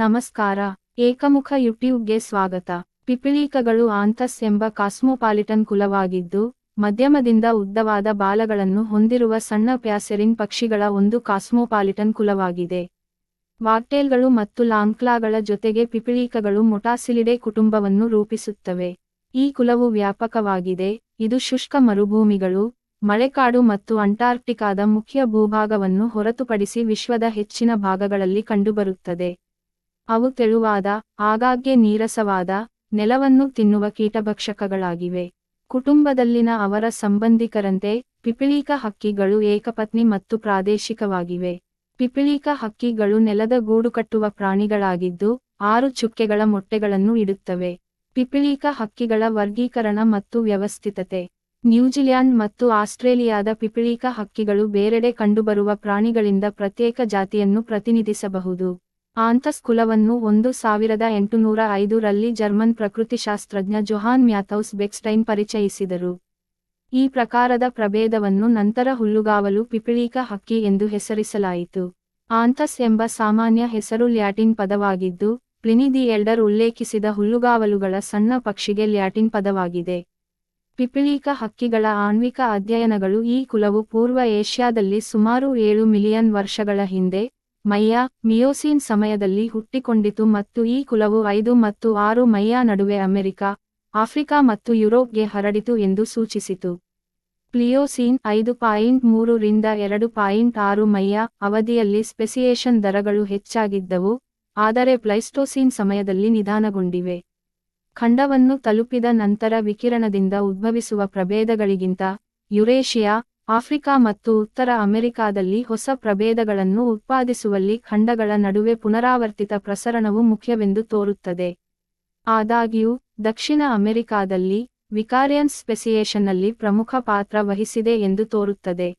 ನಮಸ್ಕಾರ. ಏಕಮುಖ ಯೂಟ್ಯೂಬ್ಗೆ ಸ್ವಾಗತ. ಪಿಪಿಳೀಕಗಳು ಆಂಥಸ್ ಎಂಬ ಕಾಸ್ಮೋಪಾಲಿಟನ್ ಕುಲವಾಗಿದ್ದು, ಮಧ್ಯಮದಿಂದ ಉದ್ದವಾದ ಬಾಲಗಳನ್ನು ಹೊಂದಿರುವ ಸಣ್ಣ ಪ್ಯಾಸೆರಿನ್ ಪಕ್ಷಿಗಳ ಒಂದು ಕಾಸ್ಮೋಪಾಲಿಟನ್ ಕುಲವಾಗಿದೆ. ವಾಕ್ಟೇಲ್ಗಳು ಮತ್ತು ಲಾಂಕ್ಲಾಗಳ ಜೊತೆಗೆ ಪಿಪಿಳೀಕಗಳು ಮೊಟಾಸಿಲಿಡೆ ಕುಟುಂಬವನ್ನು ರೂಪಿಸುತ್ತವೆ. ಈ ಕುಲವು ವ್ಯಾಪಕವಾಗಿದೆ. ಇದು ಶುಷ್ಕ ಮರುಭೂಮಿಗಳು, ಮಳೆಕಾಡು ಮತ್ತು ಅಂಟಾರ್ಕ್ಟಿಕಾದ ಮುಖ್ಯ ಭೂಭಾಗವನ್ನು ಹೊರತುಪಡಿಸಿ ವಿಶ್ವದ ಹೆಚ್ಚಿನ ಭಾಗಗಳಲ್ಲಿ ಕಂಡುಬರುತ್ತದೆ. ಅವು ತೆಳುವಾದ, ಆಗಾಗ್ಗೆ ನೀರಸವಾದ, ನೆಲವನ್ನು ತಿನ್ನುವ ಕೀಟಭಕ್ಷಕಗಳಾಗಿವೆ. ಕುಟುಂಬದಲ್ಲಿನ ಅವರ ಸಂಬಂಧಿಕರಂತೆ ಪಿಪಿಳೀಕ ಹಕ್ಕಿಗಳು ಏಕಪತ್ನಿ ಮತ್ತು ಪ್ರಾದೇಶಿಕವಾಗಿವೆ. ಪಿಪಿಳೀಕ ಹಕ್ಕಿಗಳು ನೆಲದ ಗೂಡು ಕಟ್ಟುವ ಪ್ರಾಣಿಗಳಾಗಿದ್ದು, ಆರು ಚುಕ್ಕೆಗಳ ಮೊಟ್ಟೆಗಳನ್ನು ಇಡುತ್ತವೆ. ಪಿಪಿಳೀಕ ಹಕ್ಕಿಗಳ ವರ್ಗೀಕರಣ ಮತ್ತು ವ್ಯವಸ್ಥಿತತೆ. ನ್ಯೂಜಿಲ್ಯಾಂಡ್ ಮತ್ತು ಆಸ್ಟ್ರೇಲಿಯಾದ ಪಿಪಿಳೀಕ ಹಕ್ಕಿಗಳು ಬೇರೆಡೆ ಕಂಡುಬರುವ ಪ್ರಾಣಿಗಳಿಂದ ಪ್ರತ್ಯೇಕ ಜಾತಿಯನ್ನು ಪ್ರತಿನಿಧಿಸಬಹುದು. ಆಂಥಸ್ ಕುಲವನ್ನು ಒಂದು ಸಾವಿರದ ಎಂಟುನೂರ ಐದರಲ್ಲಿ ಜರ್ಮನ್ ಪ್ರಕೃತಿಶಾಸ್ತ್ರಜ್ಞ ಜೊಹಾನ್ ಮ್ಯಾಥೌಸ್ ಬೆಕ್ಸ್ಟೈನ್ ಪರಿಚಯಿಸಿದರು. ಈ ಪ್ರಕಾರದ ಪ್ರಭೇದವನ್ನು ನಂತರ ಹುಲ್ಲುಗಾವಲು ಪಿಪಿಳೀಕ ಹಕ್ಕಿ ಎಂದು ಹೆಸರಿಸಲಾಯಿತು. ಆಂತಸ್ ಎಂಬ ಸಾಮಾನ್ಯ ಹೆಸರು ಲ್ಯಾಟಿನ್ ಪದವಾಗಿದ್ದು ಪ್ಲಿನಿ ದಿ ಎಲ್ಡರ್ ಉಲ್ಲೇಖಿಸಿದ ಹುಲ್ಲುಗಾವಲುಗಳ ಸಣ್ಣ ಪಕ್ಷಿಗೆ ಲ್ಯಾಟಿನ್ ಪದವಾಗಿದೆ. ಪಿಪಿಳೀಕ ಹಕ್ಕಿಗಳ ಆಣ್ವಿಕ ಅಧ್ಯಯನಗಳು ಈ ಕುಲವು ಪೂರ್ವ ಏಷ್ಯಾದಲ್ಲಿ ಸುಮಾರು ಏಳು ಮಿಲಿಯನ್ ವರ್ಷಗಳ ಹಿಂದೆ ಮಯ್ಯ ಮಿಯೋಸೀನ್ ಸಮಯದಲ್ಲಿ ಹುಟ್ಟಿಕೊಂಡಿತು ಮತ್ತು ಈ ಕುಲವು ಐದು ಮತ್ತು ಆರು ಮಯ್ಯ ನಡುವೆ ಅಮೆರಿಕ, ಆಫ್ರಿಕಾ ಮತ್ತು ಯುರೋಪ್ಗೆ ಹರಡಿತು ಎಂದು ಸೂಚಿಸಿತು. ಪ್ಲಿಯೋಸೀನ್ ಐದು ಪಾಯಿಂಟ್ ಮೂರು ರಿಂದ ಎರಡು ಪಾಯಿಂಟ್ ಆರು ಮಯ್ಯ ಅವಧಿಯಲ್ಲಿ ಸ್ಪೆಸಿಯೇಷನ್ ದರಗಳು ಹೆಚ್ಚಾಗಿದ್ದವು, ಆದರೆ ಪ್ಲೈಸ್ಟೋಸೀನ್ ಸಮಯದಲ್ಲಿ ನಿಧಾನಗೊಂಡಿವೆ. ಖಂಡವನ್ನು ತಲುಪಿದ ನಂತರ ವಿಕಿರಣದಿಂದ ಉದ್ಭವಿಸುವ ಪ್ರಭೇದಗಳಿಗಿಂತ ಯುರೇಷಿಯಾ ಆಫ್ರಿಕಾ ಮತ್ತು ಉತ್ತರ ಅಮೆರಿಕಾದಲ್ಲಿ ಹೊಸ ಪ್ರಭೇದಗಳನ್ನು ಉತ್ಪಾದಿಸುವಲ್ಲಿ ಖಂಡಗಳ ನಡುವೆ ಪುನರಾವರ್ತಿತ ಪ್ರಸರಣವು ಮುಖ್ಯವೆಂದು ತೋರುತ್ತದೆ. ಆದಾಗ್ಯೂ, ದಕ್ಷಿಣ ಅಮೆರಿಕಾದಲ್ಲಿ ವಿಕಾರಿಯನ್ಸ್ ಸ್ಪೆಸಿಯೇಷನ್ನಲ್ಲಿ ಪ್ರಮುಖ ಪಾತ್ರ ವಹಿಸಿದೆ ಎಂದು ತೋರುತ್ತದೆ.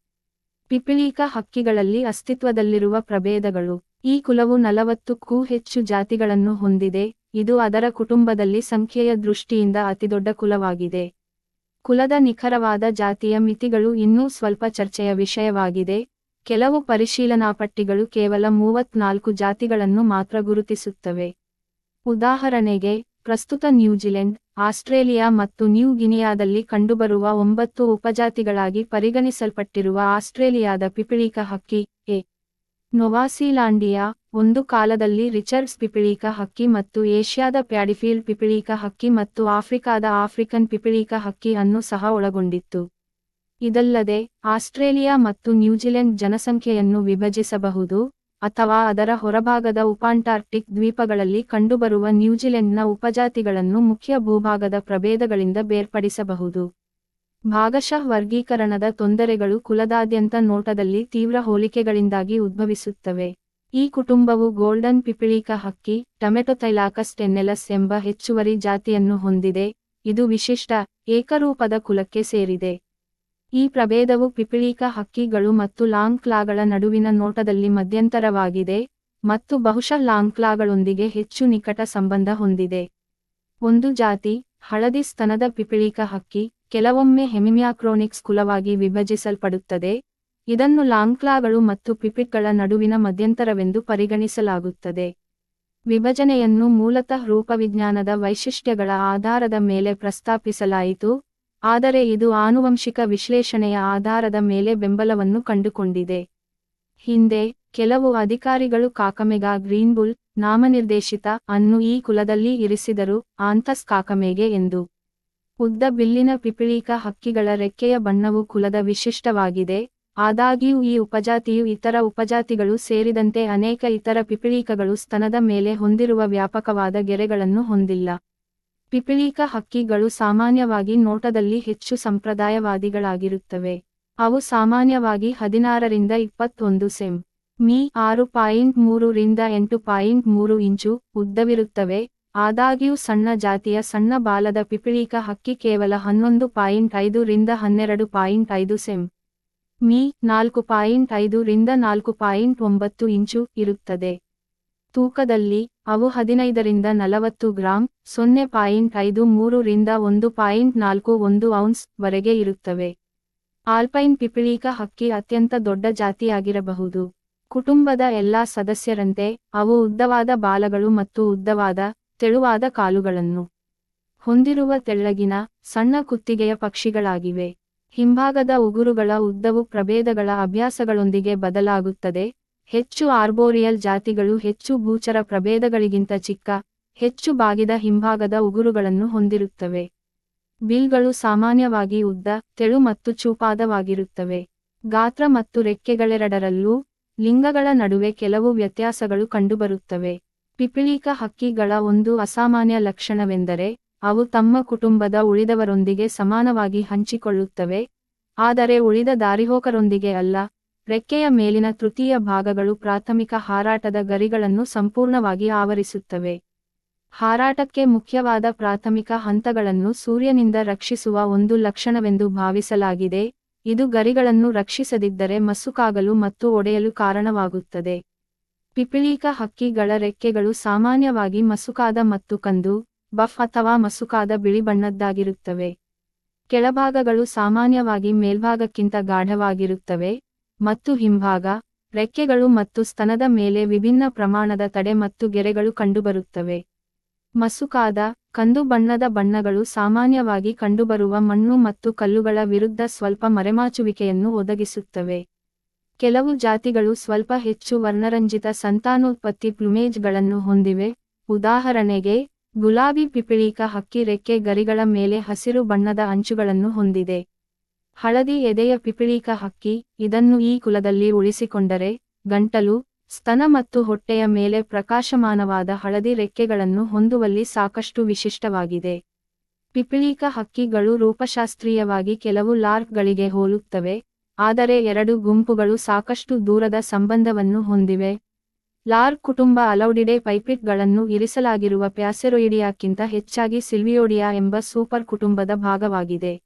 ಪಿಪಿಳೀಕ ಹಕ್ಕಿಗಳಲ್ಲಿ ಅಸ್ತಿತ್ವದಲ್ಲಿರುವ ಪ್ರಭೇದಗಳು, ಈ ಕುಲವು ನಲವತ್ತಕ್ಕೂ ಹೆಚ್ಚು ಜಾತಿಗಳನ್ನು ಹೊಂದಿದೆ, ಇದು ಅದರ ಕುಟುಂಬದಲ್ಲಿ ಸಂಖ್ಯೆಯ ದೃಷ್ಟಿಯಿಂದ ಅತಿದೊಡ್ಡ ಕುಲವಾಗಿದೆ. ಕುಲದ ನಿಖರವಾದ ಜಾತಿಯ ಮಿತಿಗಳು ಇನ್ನೂ ಸ್ವಲ್ಪ ಚರ್ಚೆಯ ವಿಷಯವಾಗಿದೆ. ಕೆಲವು ಪರಿಶೀಲನಾಪಟ್ಟಿಗಳು ಕೇವಲ ಮೂವತ್ನಾಲ್ಕು ಜಾತಿಗಳನ್ನು ಮಾತ್ರ ಗುರುತಿಸುತ್ತವೆ. ಉದಾಹರಣೆಗೆ, ಪ್ರಸ್ತುತ ನ್ಯೂಜಿಲೆಂಡ್, ಆಸ್ಟ್ರೇಲಿಯಾ ಮತ್ತು ನ್ಯೂ ಗಿನಿಯಾದಲ್ಲಿ ಕಂಡುಬರುವ ಒಂಬತ್ತು ಉಪಜಾತಿಗಳಾಗಿ ಪರಿಗಣಿಸಲ್ಪಟ್ಟಿರುವ ಆಸ್ಟ್ರೇಲಿಯಾದ ಪಿಪಿಳಿಕ ಹಕ್ಕಿ, ಎ. ನೊವಾಸಿಲಾಂಡಿಯಾ ಒಂದು ಕಾಲದಲ್ಲಿ ರಿಚರ್ಡ್ಸ್ ಪಿಪಿಳೀಕ ಹಕ್ಕಿ ಮತ್ತು ಏಷ್ಯಾದ ಪ್ಯಾಡಿಫೀಲ್ಡ್ ಪಿಪಿಳೀಕ ಹಕ್ಕಿ ಮತ್ತು ಆಫ್ರಿಕಾದ ಆಫ್ರಿಕನ್ ಪಿಪಿಳೀಕ ಹಕ್ಕಿ ಅನ್ನು ಸಹ ಒಳಗೊಂಡಿತ್ತು. ಇದಲ್ಲದೆ, ಆಸ್ಟ್ರೇಲಿಯಾ ಮತ್ತು ನ್ಯೂಜಿಲೆಂಡ್ ಜನಸಂಖ್ಯೆಯನ್ನು ವಿಭಜಿಸಬಹುದು ಅಥವಾ ಅದರ ಹೊರಭಾಗದ ಉಪಾಂಟಾರ್ಕ್ಟಿಕ್ ದ್ವೀಪಗಳಲ್ಲಿ ಕಂಡುಬರುವ ನ್ಯೂಜಿಲೆಂಡ್ನ ಉಪಜಾತಿಗಳನ್ನು ಮುಖ್ಯ ಭೂಭಾಗದ ಪ್ರಭೇದಗಳಿಂದ ಬೇರ್ಪಡಿಸಬಹುದು. ಭಾಗಶಃ ವರ್ಗೀಕರಣದ ತೊಂದರೆಗಳು ಕುಲದಾದ್ಯಂತ ನೋಟದಲ್ಲಿ ತೀವ್ರ ಹೋಲಿಕೆಗಳಿಂದಾಗಿ ಉದ್ಭವಿಸುತ್ತವೆ. ಈ ಕುಟುಂಬವು ಗೋಲ್ಡನ್ ಪಿಪಿಳಿಕ ಹಕ್ಕಿ ಟಮೆಟೊಥೈಲಾಕಸ್ ಟೆನ್ನೆಲಸ್ ಎಂಬ ಹೆಚ್ಚುವರಿ ಜಾತಿಯನ್ನು ಹೊಂದಿದೆ. ಇದು ವಿಶಿಷ್ಟ, ಏಕರೂಪದ ಕುಲಕ್ಕೆ ಸೇರಿದೆ. ಈ ಪ್ರಭೇದವು ಪಿಪಿಳೀಕ ಹಕ್ಕಿಗಳು ಮತ್ತು ಲಾಂಕ್ಲಾಗಳ ನಡುವಿನ ನೋಟದಲ್ಲಿ ಮಧ್ಯಂತರವಾಗಿದೆ ಮತ್ತು ಬಹುಶಃ ಲಾಂಕ್ಲಾಗಳೊಂದಿಗೆ ಹೆಚ್ಚು ನಿಕಟ ಸಂಬಂಧ ಹೊಂದಿದೆ. ಒಂದು ಜಾತಿ, ಹಳದಿ ಸ್ತನದ ಪಿಪಿಳಿಕ ಹಕ್ಕಿ ಕೆಲವೊಮ್ಮೆ ಹೆಮಿಮ್ಯಾಕ್ರೋನಿಕ್ಸ್ ಕುಲವಾಗಿ ವಿಭಜಿಸಲ್ಪಡುತ್ತದೆ. ಇದನ್ನು ಲಾಂಕ್ಲಾಗಳು ಮತ್ತು ಪಿಪಿಟ್ಗಳ ನಡುವಿನ ಮಧ್ಯಂತರವೆಂದು ಪರಿಗಣಿಸಲಾಗುತ್ತದೆ. ವಿಭಜನೆಯನ್ನು ಮೂಲತಃ ರೂಪವಿಜ್ಞಾನದ ವೈಶಿಷ್ಟ್ಯಗಳ ಆಧಾರದ ಮೇಲೆ ಪ್ರಸ್ತಾಪಿಸಲಾಯಿತು, ಆದರೆ ಇದು ಆನುವಂಶಿಕ ವಿಶ್ಲೇಷಣೆಯ ಆಧಾರದ ಮೇಲೆ ಬೆಂಬಲವನ್ನು ಕಂಡುಕೊಂಡಿದೆ. ಹಿಂದೆ, ಕೆಲವು ಅಧಿಕಾರಿಗಳು ಕಾಕಮೆಗ ಗ್ರೀನ್ಬುಲ್ ನಾಮನಿರ್ದೇಶಿತ ಅನ್ನು ಈ ಕುಲದಲ್ಲಿ ಇರಿಸಿದರು, ಆಂಥಸ್ ಕಾಕಮೆಗೆ ಎಂದು. ಉದ್ದ ಬಿಲ್ಲಿನ ಪಿಪಿಳೀಕ ಹಕ್ಕಿಗಳ ರೆಕ್ಕೆಯ ಬಣ್ಣವು ಕುಲದ ವಿಶಿಷ್ಟವಾಗಿದೆ, ಆದಾಗ್ಯೂ ಈ ಉಪಜಾತಿಯು ಇತರ ಉಪಜಾತಿಗಳು ಸೇರಿದಂತೆ ಅನೇಕ ಇತರ ಪಿಪಿಳೀಕಗಳು ಸ್ತನದ ಮೇಲೆ ಹೊಂದಿರುವ ವ್ಯಾಪಕವಾದ ಗೆರೆಗಳನ್ನು ಹೊಂದಿಲ್ಲ. ಪಿಪಿಳೀಕ ಹಕ್ಕಿಗಳು ಸಾಮಾನ್ಯವಾಗಿ ನೋಟದಲ್ಲಿ ಹೆಚ್ಚು ಸಂಪ್ರದಾಯವಾದಿಗಳಾಗಿರುತ್ತವೆ. ಅವು ಸಾಮಾನ್ಯವಾಗಿ ಹದಿನಾರರಿಂದ ಇಪ್ಪತ್ತೊಂದು ಸೆಂ. ಮೀ ಆರು ಪಾಯಿಂಟ್ ಮೂರು ರಿಂದ ಎಂಟು ಪಾಯಿಂಟ್ ಮೂರು ಇಂಚು ಉದ್ದವಿರುತ್ತವೆ ಆದಾಗ್ಯೂ ಸಣ್ಣ ಜಾತಿಯ ಸಣ್ಣ ಬಾಲದ ಪಿಪಿಳೀಕ ಹಕ್ಕಿ ಕೇವಲ ಹನ್ನೊಂದು ಪಾಯಿಂಟ್ ಐದು ರಿಂದ ಹನ್ನೆರಡು ಪಾಯಿಂಟ್ ಐದು ಸೆಂ. ಮೀ ನಾಲ್ಕು ಪಾಯಿಂಟ್ ಐದು ರಿಂದ ನಾಲ್ಕು ಪಾಯಿಂಟ್ ಒಂಬತ್ತು ಇಂಚು ಇರುತ್ತದೆ. ತೂಕದಲ್ಲಿ ಅವು ಹದಿನೈದರಿಂದ ನಲವತ್ತು ಗ್ರಾಂ, ಸೊನ್ನೆ ಪಾಯಿಂಟ್ ಐದು ಮೂರು ರಿಂದ ಒಂದು ಪಾಯಿಂಟ್ ನಾಲ್ಕು ಒಂದು ಔನ್ಸ್ ವರೆಗೆ ಇರುತ್ತವೆ. ಆಲ್ಪೈನ್ ಪಿಪಿಳೀಕ ಹಕ್ಕಿ ಅತ್ಯಂತ ದೊಡ್ಡ ಜಾತಿಯಾಗಿರಬಹುದು. ಕುಟುಂಬದ ಎಲ್ಲಾ ಸದಸ್ಯರಂತೆ ಅವು ಉದ್ದವಾದ ಬಾಲಗಳು ಮತ್ತು ಉದ್ದವಾದ ತೆಳುವಾದ ಕಾಲುಗಳನ್ನು ಹೊಂದಿರುವ ತೆಳ್ಳಗಿನ, ಸಣ್ಣ ಕುತ್ತಿಗೆಯ ಪಕ್ಷಿಗಳಾಗಿವೆ. ಹಿಂಭಾಗದ ಉಗುರುಗಳ ಉದ್ದವು ಪ್ರಭೇದಗಳ ಅಭ್ಯಾಸಗಳೊಂದಿಗೆ ಬದಲಾಗುತ್ತದೆ. ಹೆಚ್ಚು ಆರ್ಬೋರಿಯಲ್ ಜಾತಿಗಳು ಹೆಚ್ಚು ಭೂಚರ ಪ್ರಭೇದಗಳಿಗಿಂತ ಚಿಕ್ಕ, ಹೆಚ್ಚು ಬಾಗಿದ ಹಿಂಭಾಗದ ಉಗುರುಗಳನ್ನು ಹೊಂದಿರುತ್ತವೆ. ಬಿಲ್ಗಳು ಸಾಮಾನ್ಯವಾಗಿ ಉದ್ದ, ತೆಳು ಮತ್ತು ಚೂಪಾದವಾಗಿರುತ್ತವೆ. ಗಾತ್ರ ಮತ್ತು ರೆಕ್ಕೆಗಳೆರಡರಲ್ಲೂ ಲಿಂಗಗಳ ನಡುವೆ ಕೆಲವು ವ್ಯತ್ಯಾಸಗಳು ಕಂಡುಬರುತ್ತವೆ. ಪಿಪಿಳೀಕ ಹಕ್ಕಿಗಳ ಒಂದು ಅಸಾಮಾನ್ಯ ಲಕ್ಷಣವೆಂದರೆ, ಅವು ತಮ್ಮ ಕುಟುಂಬದ ಉಳಿದವರೊಂದಿಗೆ ಸಮಾನವಾಗಿ ಹಂಚಿಕೊಳ್ಳುತ್ತವೆ, ಆದರೆ ಉಳಿದ ದಾರಿಹೋಕರೊಂದಿಗೆ ಅಲ್ಲ, ರೆಕ್ಕೆಯ ಮೇಲಿನ ತೃತೀಯ ಭಾಗಗಳು ಪ್ರಾಥಮಿಕ ಹಾರಾಟದ ಗರಿಗಳನ್ನು ಸಂಪೂರ್ಣವಾಗಿ ಆವರಿಸುತ್ತವೆ. ಹಾರಾಟಕ್ಕೆ ಮುಖ್ಯವಾದ ಪ್ರಾಥಮಿಕ ಹಂತಗಳನ್ನು ಸೂರ್ಯನಿಂದ ರಕ್ಷಿಸುವ ಒಂದು ಲಕ್ಷಣವೆಂದು ಭಾವಿಸಲಾಗಿದೆ, ಇದು ಗರಿಗಳನ್ನು ರಕ್ಷಿಸದಿದ್ದರೆ ಮಸುಕಾಗಲು ಮತ್ತು ಒಡೆಯಲು ಕಾರಣವಾಗುತ್ತದೆ. ಪಿಪಿಳೀಕ ಹಕ್ಕಿಗಳ ರೆಕ್ಕೆಗಳು ಸಾಮಾನ್ಯವಾಗಿ ಮಸುಕಾದ ಮತ್ತು ಕಂದು, ಬಫ್ ಅಥವಾ ಮಸುಕಾದ ಬಿಳಿ ಬಣ್ಣದ್ದಾಗಿರುತ್ತವೆ. ಕೆಳಭಾಗಗಳು ಸಾಮಾನ್ಯವಾಗಿ ಮೇಲ್ಭಾಗಕ್ಕಿಂತ ಗಾಢವಾಗಿರುತ್ತವೆ ಮತ್ತು ಹಿಂಭಾಗ, ರೆಕ್ಕೆಗಳು ಮತ್ತು ಸ್ತನದ ಮೇಲೆ ವಿಭಿನ್ನ ಪ್ರಮಾಣದ ತಡೆ ಮತ್ತು ಗೆರೆಗಳು ಕಂಡುಬರುತ್ತವೆ. ಮಸುಕಾದ, ಕಂದು ಬಣ್ಣದ ಬಣ್ಣಗಳು ಸಾಮಾನ್ಯವಾಗಿ ಕಂಡುಬರುವ ಮಣ್ಣು ಮತ್ತು ಕಲ್ಲುಗಳ ವಿರುದ್ಧ ಸ್ವಲ್ಪ ಮರೆಮಾಚುವಿಕೆಯನ್ನು ಒದಗಿಸುತ್ತವೆ. ಕೆಲವು ಜಾತಿಗಳು ಸ್ವಲ್ಪ ಹೆಚ್ಚು ವರ್ಣರಂಜಿತ ಸಂತಾನೋತ್ಪತ್ತಿ ಪ್ಲುಮೇಜ್ಗಳನ್ನು ಹೊಂದಿವೆ. ಉದಾಹರಣೆಗೆ, ಗುಲಾಬಿ ಪಿಪಿಳೀಕ ಹಕ್ಕಿ ರೆಕ್ಕೆ ಗರಿಗಳ ಮೇಲೆ ಹಸಿರು ಬಣ್ಣದ ಅಂಚುಗಳನ್ನು ಹೊಂದಿದೆ. ಹಳದಿ ಎದೆಯ ಪಿಪಿಳೀಕ ಹಕ್ಕಿ ಇದನ್ನು ಈ ಕುಲದಲ್ಲಿ ಉಳಿಸಿಕೊಂಡರೆ, ಗಂಟಲು, ಸ್ತನ ಮತ್ತು ಹೊಟ್ಟೆಯ ಮೇಲೆ ಪ್ರಕಾಶಮಾನವಾದ ಹಳದಿ ರೆಕ್ಕೆಗಳನ್ನು ಹೊಂದುವಲ್ಲಿ ಸಾಕಷ್ಟು ವಿಶಿಷ್ಟವಾಗಿದೆ. ಪಿಪಿಳೀಕ ಹಕ್ಕಿಗಳು ರೂಪಶಾಸ್ತ್ರೀಯವಾಗಿ ಕೆಲವು ಲಾರ್ಕ್ಗಳಿಗೆ ಹೋಲುತ್ತವೆ. ಆದರೆ ಎರಡು ಗುಂಪುಗಳು ಸಾಕಷ್ಟು ದೂರದ ಸಂಬಂಧವನ್ನು ಹೊಂದಿವೆ. ಲಾರ್ ಕುಟುಂಬ ಅಲೌಡಿಡೆ ಪೈಪಿಟ್ಗಳನ್ನು ಇರಿಸಲಾಗಿರುವ ಪ್ಯಾಸೆರೊಯಿಡಿಯಾಕ್ಕಿಂತ ಹೆಚ್ಚಾಗಿ ಸಿಲ್ವಿಯೋಡಿಯಾ ಎಂಬ ಸೂಪರ್ ಕುಟುಂಬದ ಭಾಗವಾಗಿದೆ.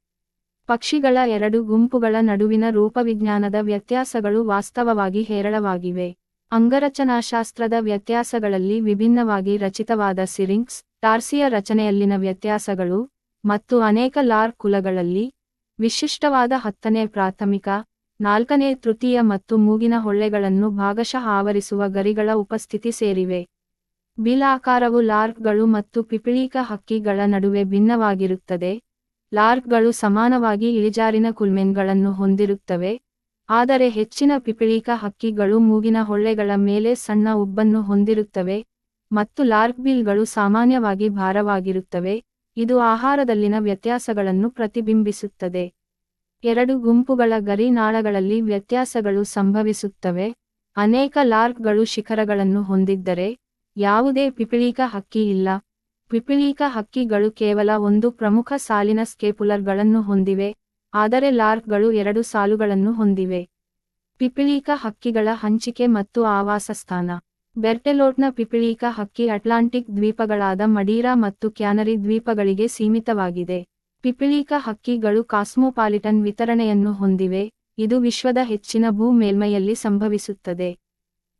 ಪಕ್ಷಿಗಳ ಎರಡು ಗುಂಪುಗಳ ನಡುವಿನ ರೂಪವಿಜ್ಞಾನದ ವ್ಯತ್ಯಾಸಗಳು ವಾಸ್ತವವಾಗಿ ಹೇರಳವಾಗಿವೆ. ಅಂಗರಚನಾಶಾಸ್ತ್ರದ ವ್ಯತ್ಯಾಸಗಳಲ್ಲಿ ವಿಭಿನ್ನವಾಗಿ ರಚಿತವಾದ ಸಿರಿಂಕ್ಸ್, ಟಾರ್ಸಿಯ ರಚನೆಯಲ್ಲಿನ ವ್ಯತ್ಯಾಸಗಳು ಮತ್ತು ಅನೇಕ ಲಾರ್ ಕುಲಗಳಲ್ಲಿ ವಿಶಿಷ್ಟವಾದ ಹತ್ತನೇ ಪ್ರಾಥಮಿಕ, ನಾಲ್ಕನೇ ತೃತೀಯ ಮತ್ತು ಮೂಗಿನ ಹೊಳ್ಳೆಗಳನ್ನು ಭಾಗಶಃ ಆವರಿಸುವ ಗರಿಗಳ ಉಪಸ್ಥಿತಿ ಸೇರಿವೆ. ಬಿಲಾಕಾರವು ಲಾರ್ಕ್ಗಳು ಮತ್ತು ಪಿಪಿಳೀಕ ಹಕ್ಕಿಗಳ ನಡುವೆ ಭಿನ್ನವಾಗಿರುತ್ತದೆ. ಲಾರ್ಕ್ಗಳು ಸಮಾನವಾಗಿ ಇಳಿಜಾರಿನ ಕುಲ್ಮೆನ್ಗಳನ್ನು ಹೊಂದಿರುತ್ತವೆ. ಆದರೆ ಹೆಚ್ಚಿನ ಪಿಪಿಳೀಕ ಹಕ್ಕಿಗಳು ಮೂಗಿನ ಹೊಳ್ಳೆಗಳ ಮೇಲೆ ಸಣ್ಣ ಉಬ್ಬನ್ನು ಹೊಂದಿರುತ್ತವೆ ಮತ್ತು ಲಾರ್ಕ್ ಬಿಲ್ಗಳು ಸಾಮಾನ್ಯವಾಗಿ ಭಾರವಾಗಿರುತ್ತವೆ. ಇದು ಆಹಾರದಲ್ಲಿನ ವ್ಯತ್ಯಾಸಗಳನ್ನು ಪ್ರತಿಬಿಂಬಿಸುತ್ತದೆ. ಎರಡು ಗುಂಪುಗಳ ಗರಿ ನಾಳಗಳಲ್ಲಿ ವ್ಯತ್ಯಾಸಗಳು ಸಂಭವಿಸುತ್ತವೆ. ಅನೇಕ ಲಾರ್ಕ್ಗಳು ಶಿಖರಗಳನ್ನು ಹೊಂದಿದ್ದರೆ ಯಾವುದೇ ಪಿಪಿಳೀಕ ಹಕ್ಕಿ ಇಲ್ಲ. ಪಿಪಿಳೀಕ ಹಕ್ಕಿಗಳು ಕೇವಲ ಒಂದು ಪ್ರಮುಖ ಸಾಲಿನ ಸ್ಕೇಪುಲರ್ಗಳನ್ನು ಹೊಂದಿವೆ, ಆದರೆ ಲಾರ್ಕ್ಗಳು ಎರಡು ಸಾಲುಗಳನ್ನು ಹೊಂದಿವೆ. ಪಿಪಿಳೀಕ ಹಕ್ಕಿಗಳ ಹಂಚಿಕೆ ಮತ್ತು ಆವಾಸಸ್ಥಾನ. ಬೆರ್ಟೆಲೋಟ್ನ ಪಿಪಿಳೀಕ ಹಕ್ಕಿ ಅಟ್ಲಾಂಟಿಕ್ ದ್ವೀಪಗಳಾದ ಮಡೀರಾ ಮತ್ತು ಕ್ಯಾನರಿ ದ್ವೀಪಗಳಿಗೆ ಸೀಮಿತವಾಗಿದೆ. ಪಿಪಿಳೀಕ ಹಕ್ಕಿಗಳು ಕಾಸ್ಮೋಪಾಲಿಟನ್ ವಿತರಣೆಯನ್ನು ಹೊಂದಿವೆ. ಇದು ವಿಶ್ವದ ಹೆಚ್ಚಿನ ಭೂ ಮೇಲ್ಮೈಯಲ್ಲಿ ಸಂಭವಿಸುತ್ತದೆ.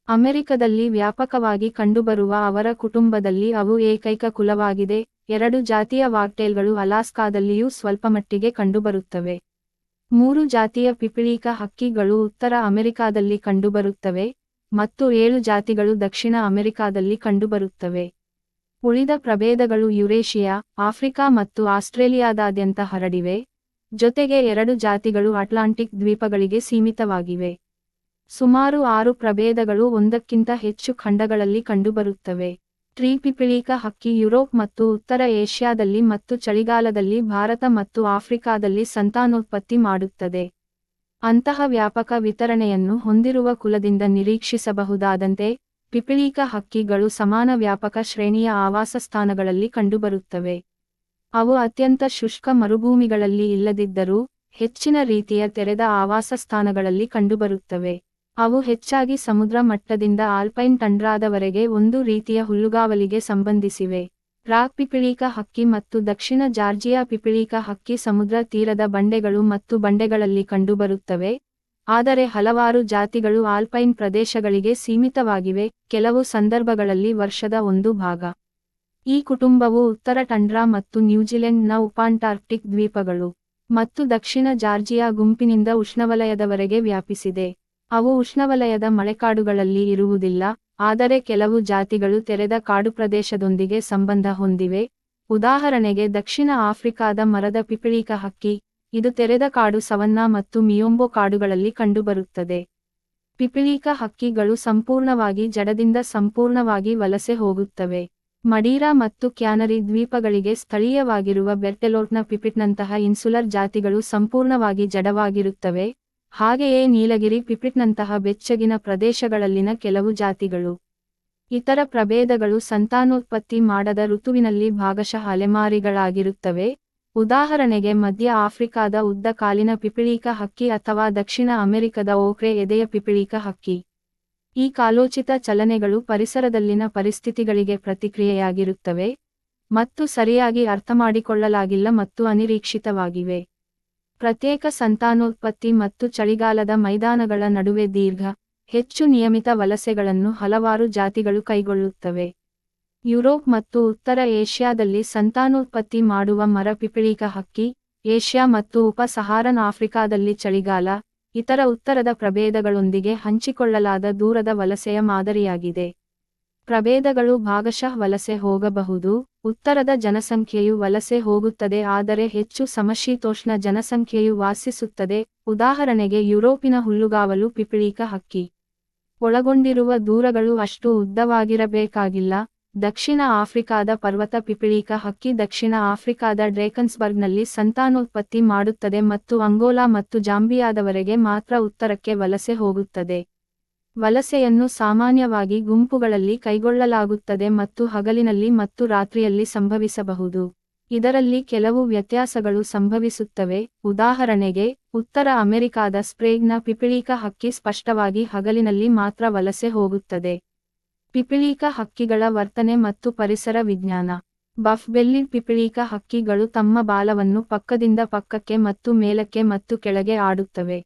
ಅಮೆರಿಕದಲ್ಲಿ ವ್ಯಾಪಕವಾಗಿ ಕಂಡುಬರುವ ಅವರ ಕುಟುಂಬದಲ್ಲಿ ಅವು ಏಕೈಕ ಕುಲವಾಗಿದೆ. ಎರಡು ಜಾತಿಯ ವಾಕ್ಟೇಲ್ಗಳು ಅಲಾಸ್ಕಾದಲ್ಲಿಯೂ ಸ್ವಲ್ಪಮಟ್ಟಿಗೆ ಕಂಡುಬರುತ್ತವೆ. ಮೂರು ಜಾತಿಯ ಪಿಪಿಳೀಕ ಹಕ್ಕಿಗಳು ಉತ್ತರ ಅಮೆರಿಕಾದಲ್ಲಿ ಕಂಡುಬರುತ್ತವೆ. ಮತ್ತು ಏಳು ಜಾತಿಗಳು ದಕ್ಷಿಣ ಅಮೆರಿಕಾದಲ್ಲಿ ಕಂಡುಬರುತ್ತವೆ. ಉಳಿದ ಪ್ರಭೇದಗಳು ಯುರೇಷಿಯಾ, ಆಫ್ರಿಕಾ ಮತ್ತು ಆಸ್ಟ್ರೇಲಿಯಾದಾದ್ಯಂತ ಹರಡಿವೆ. ಜೊತೆಗೆ ಎರಡು ಜಾತಿಗಳು ಅಟ್ಲಾಂಟಿಕ್ ದ್ವೀಪಗಳಿಗೆ ಸೀಮಿತವಾಗಿವೆ. ಸುಮಾರು ಆರು ಪ್ರಭೇದಗಳು ಒಂದಕ್ಕಿಂತ ಹೆಚ್ಚು ಖಂಡಗಳಲ್ಲಿ ಕಂಡುಬರುತ್ತವೆ. ಟ್ರೀ ಪಿಪಿಳೀಕ ಹಕ್ಕಿ ಯುರೋಪ್ ಮತ್ತು ಉತ್ತರ ಏಷ್ಯಾದಲ್ಲಿ ಮತ್ತು ಚಳಿಗಾಲದಲ್ಲಿ ಭಾರತ ಮತ್ತು ಆಫ್ರಿಕಾದಲ್ಲಿ ಸಂತಾನೋತ್ಪತ್ತಿ ಮಾಡುತ್ತದೆ. ಅಂತಹ ವ್ಯಾಪಕ ವಿತರಣೆಯನ್ನು ಹೊಂದಿರುವ ಕುಲದಿಂದ ನಿರೀಕ್ಷಿಸಬಹುದಾದಂತೆ ಪಿಪಿಳೀಕ ಹಕ್ಕಿಗಳು ಸಮಾನ ವ್ಯಾಪಕ ಶ್ರೇಣಿಯ ಆವಾಸ ಸ್ಥಾನಗಳಲ್ಲಿ ಕಂಡುಬರುತ್ತವೆ. ಅವು ಅತ್ಯಂತ ಶುಷ್ಕ ಮರುಭೂಮಿಗಳಲ್ಲಿ ಇಲ್ಲದಿದ್ದರೂ ಹೆಚ್ಚಿನ ರೀತಿಯ ತೆರೆದ ಆವಾಸ ಸ್ಥಾನಗಳಲ್ಲಿ ಕಂಡುಬರುತ್ತವೆ. ಅವು ಹೆಚ್ಚಾಗಿ ಸಮುದ್ರ ಮಟ್ಟದಿಂದ ಆಲ್ಪೈನ್ ಟಂಡ್ರಾದವರೆಗೆ ಒಂದು ರೀತಿಯ ಹುಲ್ಲುಗಾವಲಿಗೆ ಸಂಬಂಧಿಸಿವೆ. ರಾಕ್ ಪಿಪಿಳೀಕ ಹಕ್ಕಿ ಮತ್ತು ದಕ್ಷಿಣ ಜಾರ್ಜಿಯಾ ಪಿಪಿಳೀಕ ಹಕ್ಕಿ ಸಮುದ್ರ ತೀರದ ಬಂಡೆಗಳು ಮತ್ತು ಬಂಡೆಗಳಲ್ಲಿ ಕಂಡುಬರುತ್ತವೆ, ಆದರೆ ಹಲವಾರು ಜಾತಿಗಳು ಆಲ್ಪೈನ್ ಪ್ರದೇಶಗಳಿಗೆ ಸೀಮಿತವಾಗಿವೆ. ಕೆಲವು ಸಂದರ್ಭಗಳಲ್ಲಿ ವರ್ಷದ ಒಂದು ಭಾಗ. ಈ ಕುಟುಂಬವು ಉತ್ತರ ಟಂಡ್ರಾ ಮತ್ತು ನ್ಯೂಜಿಲೆಂಡ್ನ ಉಪಾಂಟಾರ್ಕ್ಟಿಕ್ ದ್ವೀಪಗಳು ಮತ್ತು ದಕ್ಷಿಣ ಜಾರ್ಜಿಯಾ ಗುಂಪಿನಿಂದ ಉಷ್ಣವಲಯದವರೆಗೆ ವ್ಯಾಪಿಸಿದೆ. ಅವು ಉಷ್ಣವಲಯದ ಮಳೆಕಾಡುಗಳಲ್ಲಿ ಇರುವುದಿಲ್ಲ ಆದರೆ ಕೆಲವು ಜಾತಿಗಳು ತೆರೆದ ಕಾಡು ಪ್ರದೇಶದೊಂದಿಗೆ ಸಂಬಂಧ ಹೊಂದಿವೆ. ಉದಾಹರಣೆಗೆ ದಕ್ಷಿಣ ಆಫ್ರಿಕಾದ ಮರದ ಪಿಪಿಳಿಕ ಹಕ್ಕಿ, ಇದು ತೆರೆದ ಕಾಡು ಸವನ್ನಾ ಮತ್ತು ಮಿಯೊಂಬೊ ಕಾಡುಗಳಲ್ಲಿ ಕಂಡುಬರುತ್ತದೆ. ಪಿಪಿಳೀಕ ಹಕ್ಕಿಗಳು ಸಂಪೂರ್ಣವಾಗಿ ಜಡದಿಂದ ಸಂಪೂರ್ಣವಾಗಿ ವಲಸೆ ಹೋಗುತ್ತವೆ. ಮಡೀರಾ ಮತ್ತು ಕ್ಯಾನರಿ ದ್ವೀಪಗಳಿಗೆ ಸ್ಥಳೀಯವಾಗಿರುವ ಬೆರ್ಟೆಲೋಟ್ನ ಪಿಪಿಟ್ನಂತಹ ಇನ್ಸುಲರ್ ಜಾತಿಗಳು ಸಂಪೂರ್ಣವಾಗಿ ಜಡವಾಗಿರುತ್ತವೆ. ಹಾಗೆಯೇ ನೀಲಗಿರಿ ಪಿಪಿಟ್ನಂತಹ ಬೆಚ್ಚಗಿನ ಪ್ರದೇಶಗಳಲ್ಲಿನ ಕೆಲವು ಜಾತಿಗಳು. ಇತರ ಪ್ರಭೇದಗಳು ಸಂತಾನೋತ್ಪತ್ತಿ ಮಾಡದ ಋತುವಿನಲ್ಲಿ ಭಾಗಶಃ ಅಲೆಮಾರಿಗಳಾಗಿರುತ್ತವೆ. ಉದಾಹರಣೆಗೆ ಮಧ್ಯ ಆಫ್ರಿಕಾದ ಉದ್ದ ಕಾಲಿನ ಪಿಪಿಳೀಕ ಹಕ್ಕಿ ಅಥವಾ ದಕ್ಷಿಣ ಅಮೆರಿಕದ ಓಕ್ರೆ ಎದೆಯ ಪಿಪಿಳೀಕ ಹಕ್ಕಿ. ಈ ಕಾಲೋಚಿತ ಚಲನೆಗಳು ಪರಿಸರದಲ್ಲಿನ ಪರಿಸ್ಥಿತಿಗಳಿಗೆ ಪ್ರತಿಕ್ರಿಯೆಯಾಗಿರುತ್ತವೆ ಮತ್ತು ಸರಿಯಾಗಿ ಅರ್ಥಮಾಡಿಕೊಳ್ಳಲಾಗಿಲ್ಲ ಮತ್ತು ಅನಿರೀಕ್ಷಿತವಾಗಿವೆ. ಪ್ರತ್ಯೇಕ ಸಂತಾನೋತ್ಪತ್ತಿ ಮತ್ತು ಚಳಿಗಾಲದ ಮೈದಾನಗಳ ನಡುವೆ ದೀರ್ಘ, ಹೆಚ್ಚು ನಿಯಮಿತ ವಲಸೆಗಳನ್ನು ಹಲವಾರು ಜಾತಿಗಳು ಕೈಗೊಳ್ಳುತ್ತವೆ. ಯುರೋಪ್ ಮತ್ತು ಉತ್ತರ ಏಷ್ಯಾದಲ್ಲಿ ಸಂತಾನೋತ್ಪತ್ತಿ ಮಾಡುವ ಮರ ಪಿಪಿಳೀಕ ಹಕ್ಕಿ, ಏಷ್ಯಾ ಮತ್ತು ಉಪ ಸಹಾರನ್ ಆಫ್ರಿಕಾದಲ್ಲಿ ಚಳಿಗಾಲ, ಇತರ ಉತ್ತರದ ಪ್ರಭೇದಗಳೊಂದಿಗೆ ಹಂಚಿಕೊಳ್ಳಲಾದ ದೂರದ ವಲಸೆಯ ಮಾದರಿಯಾಗಿದೆ. ಪ್ರಭೇದಗಳು ಭಾಗಶಃ ವಲಸೆ ಹೋಗಬಹುದು, ಉತ್ತರದ ಜನಸಂಖ್ಯೆಯು ವಲಸೆ ಹೋಗುತ್ತದೆ ಆದರೆ ಹೆಚ್ಚು ಸಮಶೀತೋಷ್ಣ ಜನಸಂಖ್ಯೆಯು ವಾಸಿಸುತ್ತದೆ, ಉದಾಹರಣೆಗೆ ಯುರೋಪಿನ ಹುಲ್ಲುಗಾವಲು ಪಿಪಿಳೀಕ ಹಕ್ಕಿ. ಒಳಗೊಂಡಿರುವ ದೂರಗಳು ಅಷ್ಟು ಉದ್ದವಾಗಿರಬೇಕಾಗಿಲ್ಲ, ದಕ್ಷಿಣ ಆಫ್ರಿಕಾದ ಪರ್ವತ ಪಿಪಿಳೀಕ ಹಕ್ಕಿ ದಕ್ಷಿಣ ಆಫ್ರಿಕಾದ ಡ್ರೇಕನ್ಸ್ಬರ್ಗ್ನಲ್ಲಿ ಸಂತಾನೋತ್ಪತ್ತಿ ಮಾಡುತ್ತದೆ ಮತ್ತು ಅಂಗೋಲಾ ಮತ್ತು ಜಾಂಬಿಯಾದವರೆಗೆ ಮಾತ್ರ ಉತ್ತರಕ್ಕೆ ವಲಸೆ ಹೋಗುತ್ತದೆ. ವಲಸೆಯನ್ನು ಸಾಮಾನ್ಯವಾಗಿ ಗುಂಪುಗಳಲ್ಲಿ ಕೈಗೊಳ್ಳಲಾಗುತ್ತದೆ ಮತ್ತು ಹಗಲಿನಲ್ಲಿ ಮತ್ತು ರಾತ್ರಿಯಲ್ಲಿ ಸಂಭವಿಸಬಹುದು. ಇದರಲ್ಲಿ ಕೆಲವು ವ್ಯತ್ಯಾಸಗಳು ಸಂಭವಿಸುತ್ತವೆ. ಉದಾಹರಣೆಗೆ, ಉತ್ತರ ಅಮೆರಿಕಾದ ಸ್ಪ್ರೇಗ್ನ ಪಿಪಿಳೀಕ ಹಕ್ಕಿ ಸ್ಪಷ್ಟವಾಗಿ ಹಗಲಿನಲ್ಲಿ ಮಾತ್ರ ವಲಸೆ ಹೋಗುತ್ತದೆ. ಪಿಪಿಳೀಕ ಹಕ್ಕಿಗಳ ವರ್ತನೆ ಮತ್ತು ಪರಿಸರ ವಿಜ್ಞಾನ. ಬಫ್ ಬೆಲ್ಲಿ ಪಿಪಿಳೀಕ ಹಕ್ಕಿಗಳು ತಮ್ಮ ಬಾಲವನ್ನು ಪಕ್ಕದಿಂದ ಪಕ್ಕಕ್ಕೆ ಮತ್ತು ಮೇಲಕ್ಕೆ ಮತ್ತು ಕೆಳಗೆ ಆಡುತ್ತವೆ.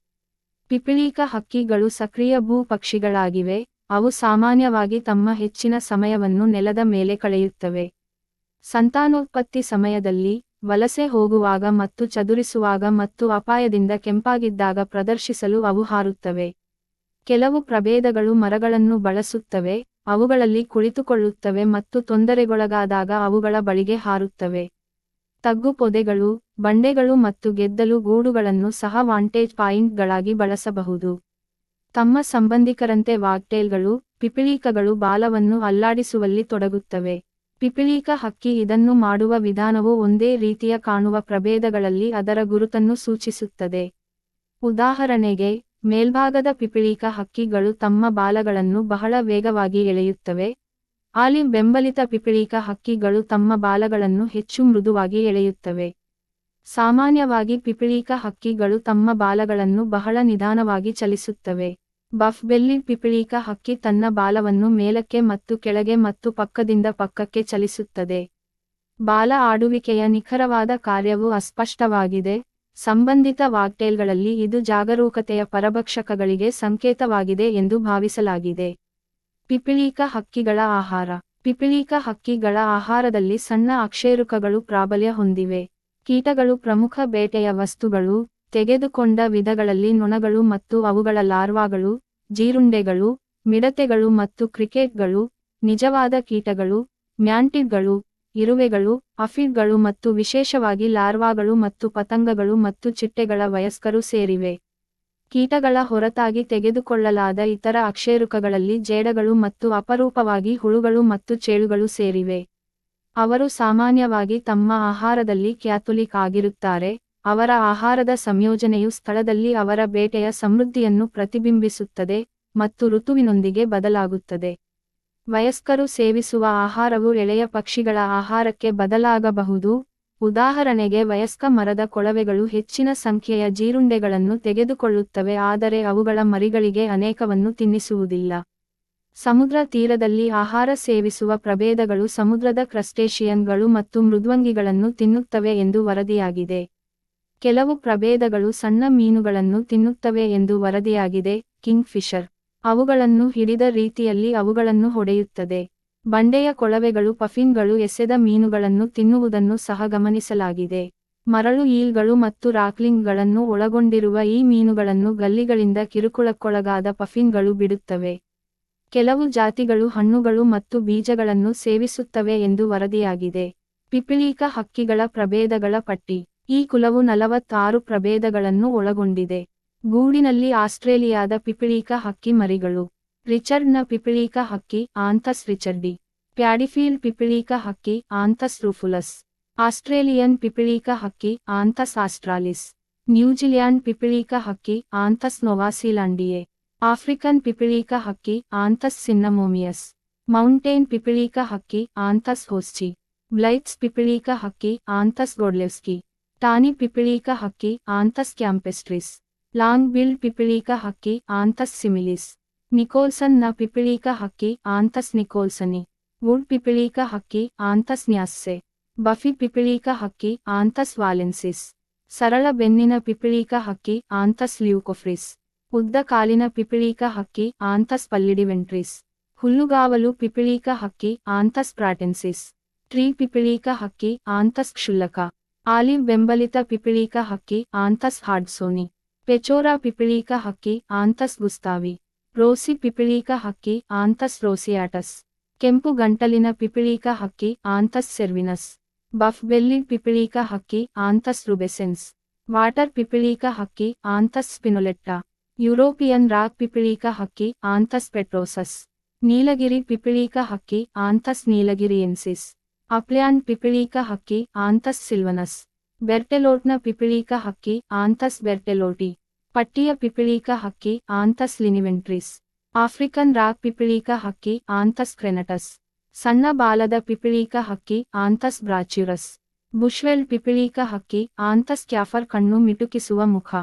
ಪಿಪಿಳೀಕ ಹಕ್ಕಿಗಳು ಸಕ್ರಿಯ ಭೂ ಪಕ್ಷಿಗಳಾಗಿವೆ ಅವು ಸಾಮಾನ್ಯವಾಗಿ ತಮ್ಮ ಹೆಚ್ಚಿನ ಸಮಯವನ್ನು ನೆಲದ ಮೇಲೆ ಕಳೆಯುತ್ತವೆ. ಸಂತಾನೋತ್ಪತ್ತಿ ಸಮಯದಲ್ಲಿ, ವಲಸೆ ಹೋಗುವಾಗ ಮತ್ತು ಚದುರಿಸುವಾಗ ಮತ್ತು ಅಪಾಯದಿಂದ ಕೆಂಪಾಗಿದ್ದಾಗ ಪ್ರದರ್ಶಿಸಲು ಅವು ಹಾರುತ್ತವೆ. ಕೆಲವು ಪ್ರಭೇದಗಳು ಮರಗಳನ್ನು ಬಳಸುತ್ತವೆ, ಅವುಗಳಲ್ಲಿ ಕುಳಿತುಕೊಳ್ಳುತ್ತವೆ ಮತ್ತು ತೊಂದರೆಗೊಳಗಾದಾಗ ಅವುಗಳ ಬಳಿಗೆ ಹಾರುತ್ತವೆ. ತಗ್ಗು ಪೊದೆಗಳು, ಬಂಡೆಗಳು ಮತ್ತು ಗೆದ್ದಲು ಗೂಡುಗಳನ್ನು ಸಹ ವಾಂಟೇಜ್ ಪಾಯಿಂಟ್ಗಳಾಗಿ ಬಳಸಬಹುದು. ತಮ್ಮ ಸಂಬಂಧಿಕರಂತೆ ವಾಕ್ಟೇಲ್ಗಳು ಪಿಪಿಳೀಕಗಳು ಬಾಲವನ್ನು ಅಲ್ಲಾಡಿಸುವಲ್ಲಿ ತೊಡಗುತ್ತವೆ. ಪಿಪಿಳೀಕ ಹಕ್ಕಿ ಇದನ್ನು ಮಾಡುವ ವಿಧಾನವು ಒಂದೇ ರೀತಿಯ ಕಾಣುವ ಪ್ರಭೇದಗಳಲ್ಲಿ ಅದರ ಗುರುತನ್ನು ಸೂಚಿಸುತ್ತದೆ. ಉದಾಹರಣೆಗೆ, ಮೇಲ್ಭಾಗದ ಪಿಪಿಳೀಕ ಹಕ್ಕಿಗಳು ತಮ್ಮ ಬಾಲಗಳನ್ನು ಬಹಳ ವೇಗವಾಗಿ ಎಳೆಯುತ್ತವೆ ಆಲಿವ್ ಬೆಂಬಲಿತ ಪಿಪಿಳೀಕ ಹಕ್ಕಿಗಳು ತಮ್ಮ ಬಾಲಗಳನ್ನು ಹೆಚ್ಚು ಮೃದುವಾಗಿ ಎಳೆಯುತ್ತವೆ. ಸಾಮಾನ್ಯವಾಗಿ ಪಿಪಿಳೀಕ ಹಕ್ಕಿಗಳು ತಮ್ಮ ಬಾಲಗಳನ್ನು ಬಹಳ ನಿಧಾನವಾಗಿ ಚಲಿಸುತ್ತವೆ. ಬಫ್ ಬೆಲ್ಲಿ ಪಿಪಿಳೀಕ ಹಕ್ಕಿ ತನ್ನ ಬಾಲವನ್ನು ಮೇಲಕ್ಕೆ ಮತ್ತು ಕೆಳಗೆ ಮತ್ತು ಪಕ್ಕದಿಂದ ಪಕ್ಕಕ್ಕೆ ಚಲಿಸುತ್ತದೆ. ಬಾಲ ಆಡುವಿಕೆಯ ನಿಖರವಾದ ಕಾರ್ಯವು ಅಸ್ಪಷ್ಟವಾಗಿದೆ. ಸಂಬಂಧಿತ ವಾಗ್ಟೇಲ್ಗಳಲ್ಲಿ ಇದು ಜಾಗರೂಕತೆಯ ಪರಭಕ್ಷಕಗಳಿಗೆ ಸಂಕೇತವಾಗಿದೆ ಎಂದು ಭಾವಿಸಲಾಗಿದೆ. ಪಿಪಿಳೀಕ ಹಕ್ಕಿಗಳ ಆಹಾರ. ಪಿಪಿಳೀಕ ಹಕ್ಕಿಗಳ ಆಹಾರದಲ್ಲಿ ಸಣ್ಣ ಅಕ್ಷೇರುಕಗಳು ಪ್ರಾಬಲ್ಯ ಹೊಂದಿವೆ. ಕೀಟಗಳು ಪ್ರಮುಖ ಬೇಟೆಯ ವಸ್ತುಗಳು, ತೆಗೆದುಕೊಂಡ ವಿಧಗಳಲ್ಲಿ ನೊಣಗಳು ಮತ್ತು ಅವುಗಳ ಲಾರ್ವಾಗಳು, ಜೀರುಂಡೆಗಳು, ಮಿಡತೆಗಳು ಮತ್ತು ಕ್ರಿಕೆಟ್ಗಳು, ನಿಜವಾದ ಕೀಟಗಳು, ಮ್ಯಾಂಟಿಡ್ಗಳು, ಇರುವೆಗಳು, ಅಫಿಡ್ಗಳು ಮತ್ತು ವಿಶೇಷವಾಗಿ ಲಾರ್ವಾಗಳು ಮತ್ತು ಪತಂಗಗಳು ಮತ್ತು ಚಿಟ್ಟೆಗಳ ವಯಸ್ಕರು ಸೇರಿವೆ. ಕೀಟಗಳ ಹೊರತಾಗಿ ತೆಗೆದುಕೊಳ್ಳಲಾದ ಇತರ ಅಕ್ಷೇರುಕಗಳಲ್ಲಿ ಜೇಡಗಳು ಮತ್ತು ಅಪರೂಪವಾಗಿ ಹುಳುಗಳು ಮತ್ತು ಚೇಳುಗಳು ಸೇರಿವೆ. ಅವರು ಸಾಮಾನ್ಯವಾಗಿ ತಮ್ಮ ಆಹಾರದಲ್ಲಿ ಕ್ಯಾಥೊಲಿಕ್ ಆಗಿರುತ್ತಾರೆ. ಅವರ ಆಹಾರದ ಸಂಯೋಜನೆಯು ಸ್ಥಳದಲ್ಲಿ ಅವರ ಬೇಟೆಯ ಸಮೃದ್ಧಿಯನ್ನು ಪ್ರತಿಬಿಂಬಿಸುತ್ತದೆ ಮತ್ತು ಋತುವಿನೊಂದಿಗೆ ಬದಲಾಗುತ್ತದೆ. ವಯಸ್ಕರು ಸೇವಿಸುವ ಆಹಾರವು ಎಳೆಯ ಪಕ್ಷಿಗಳ ಆಹಾರಕ್ಕೆ ಬದಲಾಗಬಹುದು. ಉದಾಹರಣೆಗೆ ವಯಸ್ಕ ಮರದ ಕೊಳವೆಗಳು ಹೆಚ್ಚಿನ ಸಂಖ್ಯೆಯ ಜೀರುಂಡೆಗಳನ್ನು ತೆಗೆದುಕೊಳ್ಳುತ್ತವೆ, ಆದರೆ ಅವುಗಳ ಮರಿಗಳಿಗೆ ಅನೇಕವನ್ನು ತಿನ್ನಿಸುವುದಿಲ್ಲ. ಸಮುದ್ರ ತೀರದಲ್ಲಿ ಆಹಾರ ಸೇವಿಸುವ ಪ್ರಭೇದಗಳು ಸಮುದ್ರದ ಕ್ರಸ್ಟೇಷಿಯನ್ಗಳು ಮತ್ತು ಮೃದ್ವಂಗಿಗಳನ್ನು ತಿನ್ನುತ್ತವೆ ಎಂದು ವರದಿಯಾಗಿದೆ. ಕೆಲವು ಪ್ರಭೇದಗಳು ಸಣ್ಣ ಮೀನುಗಳನ್ನು ತಿನ್ನುತ್ತವೆ ಎಂದು ವರದಿಯಾಗಿದೆ ಕಿಂಗ್ ಫಿಶರ್ ಅವುಗಳನ್ನು ಹಿಡಿದ ರೀತಿಯಲ್ಲಿ ಅವುಗಳನ್ನು ಹೊಡೆಯುತ್ತದೆ. ಬಂಡೆಯ ಕೊಳವೆಗಳು ಪಫಿನ್ಗಳು ಎಸೆದ ಮೀನುಗಳನ್ನು ತಿನ್ನುವುದನ್ನು ಸಹ ಗಮನಿಸಲಾಗಿದೆ. ಮರಳು ಈಲ್ಗಳು ಮತ್ತು ರಾಕ್ಲಿಂಗ್ಗಳನ್ನು ಒಳಗೊಂಡಿರುವ ಈ ಮೀನುಗಳನ್ನು ಗಲ್ಲಿಗಳಿಂದ ಕಿರುಕುಳಕ್ಕೊಳಗಾದ ಪಫಿನ್ಗಳು ಬಿಡುತ್ತವೆ. ಕೆಲವು ಜಾತಿಗಳು ಹಣ್ಣುಗಳು ಮತ್ತು ಬೀಜಗಳನ್ನು ಸೇವಿಸುತ್ತವೆ ಎಂದು ವರದಿಯಾಗಿದೆ. ಪಿಪಿಳೀಕ ಹಕ್ಕಿಗಳ ಪ್ರಭೇದಗಳ ಪಟ್ಟಿ. ಈ ಕುಲವು ನಲವತ್ತಾರು ಪ್ರಭೇದಗಳನ್ನು ಒಳಗೊಂಡಿದೆ. ಗೂಡಿನಲ್ಲಿ ಆಸ್ಟ್ರೇಲಿಯಾದ ಪಿಪಿಳೀಕ ಹಕ್ಕಿ ಮರಿಗಳು. ರಿಚರ್ಡ್ನ ಪಿಪಿಳೀಕ ಹಕ್ಕಿ ಆಂಥಸ್ ರಿಚರ್ಡಿ. ಪ್ಯಾಡಿಫೀಲ್ಡ್ ಪಿಪಿಳೀಕ ಹಕ್ಕಿ ಆಂಥಸ್ ರೂಫುಲಸ್. ಆಸ್ಟ್ರೇಲಿಯನ್ ಪಿಪಿಳೀಕ ಹಕ್ಕಿ ಆಂಥಸ್ ಆಸ್ಟ್ರಾಲಿಸ್. ನ್ಯೂಜಿಲ್ಯಾಂಡ್ ಪಿಪಿಳೀಕ ಹಕ್ಕಿ ಆಂಥಸ್ ನೊವಾಸಿಲಾಂಡಿಯೆ ಆಫ್ರಿಕನ್ ಪಿಪಿಳೀಕ ಹಕ್ಕಿ ಆಂಥಸ್ ಸಿನ್ನಮೋಮಿಯಸ್. ಮೌಂಟೇನ್ ಪಿಪಿಳೀಕ ಹಕ್ಕಿ ಆಂಥಸ್ ಹೋಸ್ಚಿ. ಬ್ಲೈಟ್ಸ್ ಪಿಪಿಳೀಕ ಹಕ್ಕಿ ಆಂಥಸ್ ಗೊಡ್ಲೆವ್ಸ್ಕಿ. ಟಾನಿ ಪಿಪಿಳೀಕ ಹಕ್ಕಿ ಆಂಥಸ್ ಕ್ಯಾಂಪೆಸ್ಟ್ರಿಸ್. ಲಾಂಗ್ ಬಿಲ್ಡ್ ಪಿಪಿಳೀಕ ಹಕ್ಕಿ ಆಂಥಸ್ ಸಿಮಿಲಿಸ್. ನಿಕೋಲ್ಸನ್ನ ಪಿಪಿಳೀಕ ಹಕ್ಕಿ ಆಂಥಸ್ ನಿಕೋಲ್ಸನಿ. ವುಡ್ ಪಿಪಿಳೀಕ ಹಕ್ಕಿ ಆಂಥಸ್ ನ್ಯಾಸ್ಸೆ. ಬಫಿ ಪಿಪಿಳೀಕ ಹಕ್ಕಿ ಆಂಥಸ್ ವಾಲೆನ್ಸಿಸ್. ಸರಳ ಬೆನ್ನಿನ ಪಿಪಿಳೀಕ ಹಕ್ಕಿ ಆಂಥಸ್ ಲ್ಯೂಕೊಫ್ರಿಸ್. ಉದ್ದ ಕಾಲಿನ ಪಿಪಿಳೀಕ ಹಕ್ಕಿ ಆಂಥಸ್ ಪಲ್ಲಿಡಿವೆಂಟ್ರಿಸ್. ಹುಲ್ಲುಗಾವಲು ಪಿಪಿಳೀಕ ಹಕ್ಕಿ ಆಂಥಸ್ ಪ್ರಾಟೆನ್ಸಿಸ್. ಟ್ರೀ ಪಿಪಿಳೀಕ ಹಕ್ಕಿ ಆಂಥಸ್ ಕ್ಷುಲ್ಲಕ. ಆಲಿವ್ ಬೆಂಬಲಿತ ಪಿಪಿಳೀಕ ಹಕ್ಕಿ ಆಂಥಸ್ ಹಾಡ್ಸೋನಿ. ಪೆಚೋರಾ ಪಿಪಿಳೀಕ ಹಕ್ಕಿ ಆಂಥಸ್ ಗುಸ್ತಾವಿ. ರೋಸಿ ಪಿಪಿಳೀಕ ಹಕ್ಕಿ ಆಂಥಸ್ ರೋಸಿಯಾಟಸ್ ಕೆಂಪು ಗಂಟಲಿನ ಪಿಪಿಳೀಕ ಹಕ್ಕಿ ಆಂಥಸ್ ಸೆರ್ವಿನಸ್. ಬಫ್ ಬೆಲ್ಲಿ ಪಿಪಿಳೀಕ ಹಕ್ಕಿ ಆಂಥಸ್ ರುಬೆಸೆನ್ಸ್. ವಾಟರ್ ಪಿಪಿಳೀಕ ಹಕ್ಕಿ ಆಂಥಸ್ ಸ್ಪಿನೊಲೆಟ್ಟಾ. ಯುರೋಪಿಯನ್ ರಾಕ್ ಪಿಪಿಳೀಕ ಹಕ್ಕಿ ಆಂಥಸ್ ಪೆಟ್ರೋಸಸ್. ನೀಲಗಿರಿ ಪಿಪಿಳೀಕ ಹಕ್ಕಿ ಆಂಥಸ್ ನೀಲಗಿರಿಯೆನ್ಸಿಸ್ ಅಪ್ಲ್ಯಾಂಡ್ ಪಿಪಿಳೀಕ ಹಕ್ಕಿ ಆಂಥಸ್ ಸಿಲ್ವನಸ್. ಬೆರ್ಟೆಲೋಟ್ನ ಪಿಪಿಳೀಕ ಹಕ್ಕಿ ಆಂಥಸ್ ಬೆರ್ಟೆಲೋಟಿ. ಪಟ್ಟಿಯ ಪಿಪಿಳೀಕ ಹಕ್ಕಿ ಆಂಥಸ್ ಲಿನಿವೆಂಟ್ರಿಸ್. ಆಫ್ರಿಕನ್ ರಾಕ್ ಪಿಪಿಳೀಕ ಹಕ್ಕಿ ಆಂಥಸ್ ಕ್ರೆನಟಸ್. ಸಣ್ಣ ಬಾಲದ ಪಿಪಿಳೀಕ ಹಕ್ಕಿ ಆಂಥಸ್ ಬ್ರಾಚ್ಯುರಸ್. ಬುಷ್ವೆಲ್ ಪಿಪಿಳೀಕ ಹಕ್ಕಿ ಆಂಥಸ್ ಕ್ಯಾಫರ್ ಕಣ್ಣು ಮಿಟುಕಿಸುವ ಮುಖ.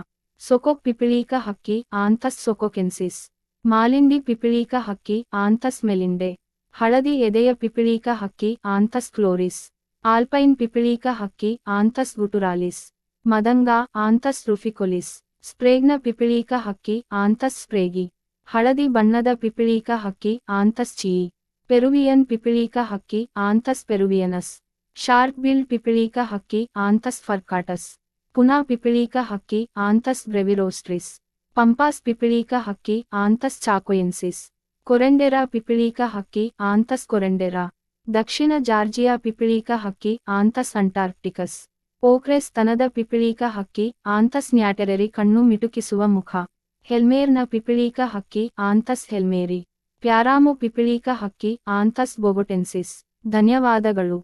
ಸೊಕೊಕ್ ಪಿಪಿಳೀಕ ಹಕ್ಕಿ ಆಂಥಸ್ ಸೊಕೊಕೆನ್ಸಿಸ್. ಮಾಲಿಂಡಿ ಪಿಪಿಳೀಕ ಹಕ್ಕಿ ಆಂಥಸ್ ಮೆಲಿಂಡೆ. ಹಳದಿ ಎದೆಯ ಪಿಪಿಳೀಕ ಹಕ್ಕಿ ಆಂಥಸ್ ಕ್ಲೋರಿಸ್. ಆಲ್ಪೈನ್ ಪಿಪಿಳೀಕ ಹಕ್ಕಿ ಆಂಥಸ್ ಗುಟುರಾಲಿಸ್. ಮದಂಗ ಆಂಥಸ್ ರುಫಿಕೊಲಿಸ್. ಸ್ಪ್ರೇಗ್ನ ಪಿಪಿಳೀಕ ಹಕ್ಕಿ ಆಂಥಸ್ ಸ್ಪ್ರೇಗಿ. ಹಳದಿ ಬಣ್ಣದ ಪಿಪಿಳೀಕ ಹಕ್ಕಿ ಆಂಥಸ್ ಚೀಯಿ ಪೆರುವಿಯನ್ ಪಿಪಿಳೀಕ ಹಕ್ಕಿ ಆಂಥಸ್ ಪೆರುವಿಯನಸ್. ಶಾರ್ಕ್ ಬಿಲ್ ಪಿಪಿಳೀಕ ಹಕ್ಕಿ ಆಂಥಸ್ ಫರ್ಕಾಟಸ್. ಪುನಾ ಪಿಪಿಳೀಕ ಹಕ್ಕಿ ಆಂಥಸ್ ಬ್ರೆವಿರೋಸ್ಟ್ರಿಸ್. ಪಂಪಾಸ್ ಪಿಪಿಳೀಕ ಹಕ್ಕಿ ಆಂಥಸ್ ಚಾಕೊಯೆನ್ಸಿಸ್. ಕೊರೆಂಡೆರಾ ಪಿಪಿಳೀಕ ಹಕ್ಕಿ ಆಂಥಸ್ ಕೊರೆಂಡೆರಾ. ದಕ್ಷಿಣ ಜಾರ್ಜಿಯಾ ಪಿಪಿಳೀಕ ಹಕ್ಕಿ ಆಂಥಸ್ ಅಂಟಾರ್ಕ್ಟಿಕಸ್. ಓಕ್ರೆಸ್ ತನದ ಪಿಪಿಳೀಕ ಹಕ್ಕಿ ಆಂಥಸ್ ನ್ಯಾಟೆರರಿ ಕಣ್ಣು ಮಿಟುಕಿಸುವ ಮುಖ. ಹೆಲ್ಮೇರ್ನ ಪಿಪಿಳೀಕ ಹಕ್ಕಿ ಆಂಥಸ್ ಹೆಲ್ಮೇರಿ. ಪ್ಯಾರಾಮು ಪಿಪಿಳೀಕ ಹಕ್ಕಿ ಆಂಥಸ್ ಬೊಗೊಟೆನ್ಸಿಸ್. ಧನ್ಯವಾದಗಳು.